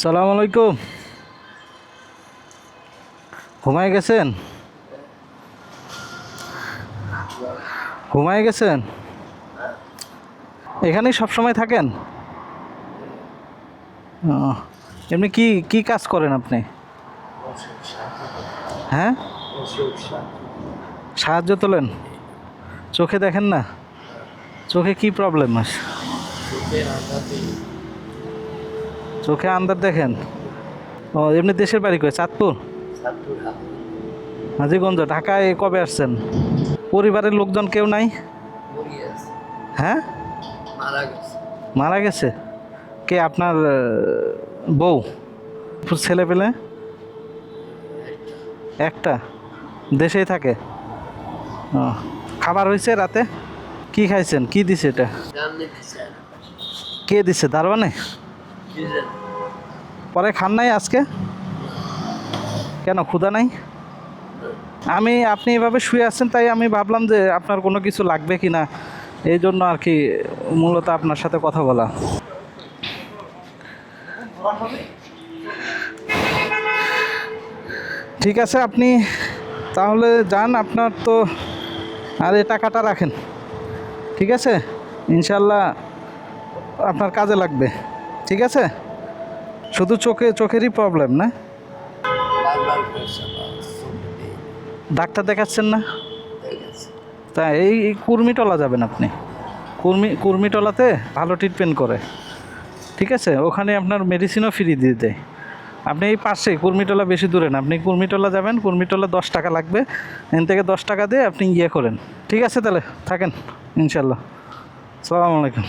সালাম আলাইকুম। ঘুমায় গেছেন? ঘুমায় গেছেন? এখানেই সব সময় থাকেন? এমনি কি কি কাজ করেন আপনি? হ্যাঁ? সাহায্য তোলেন? চোখে দেখেন না? চোখে কি প্রবলেম আছে? চোখে আন্দার দেখেন? ও এমনি দেশের বাড়ি কই? চাঁদপুর? হাজিগঞ্জ ঢাকায় কবে আসছেন? পরিবারের লোকজন কেউ নাই? হ্যাঁ? মারা গেছে। কে আপনার বউ? ছেলে পেলে? একটা। দেশেই থাকে? খাবার হয়েছে রাতে? কি খাইছেন? কি দিছে এটা? কে দিছে? দারবানে পরে খান নাই আজকে? কেন, ক্ষুধা নাই? আমি, আপনি এভাবে শুয়ে আছেন, তাই আমি ভাবলাম যে আপনার কোনো কিছু লাগবে কি না এই জন্য আর কি মূলত আপনার সাথে কথা বলা। ঠিক আছে, আপনি তাহলে যান, আপনার তো আর এই টাকাটা রাখেন। ঠিক আছে? ইনশাল্লাহ আপনার কাজে লাগবে। ঠিক আছে? শুধু চোখে, চোখেরই প্রবলেম না? ডাক্তার দেখাচ্ছেন না? তা এই কুর্মিটলা যাবেন আপনি। কুর্মি, কুর্মিটলাতে ভালো ট্রিটমেন্ট করে। ঠিক আছে? ওখানে আপনার মেডিসিনও ফ্রি দিয়ে দেয়। আপনি এই পাশে, কুর্মিটলা বেশি দূরে না। আপনি কুর্মিটলা যাবেন, কুর্মিটলা দশ টাকা লাগবে। এখান থেকে দশ টাকা দিয়ে আপনি ইয়ে করেন। ঠিক আছে তাহলে? থাকেন ইনশাল্লাহ সালামু আলাইকুম।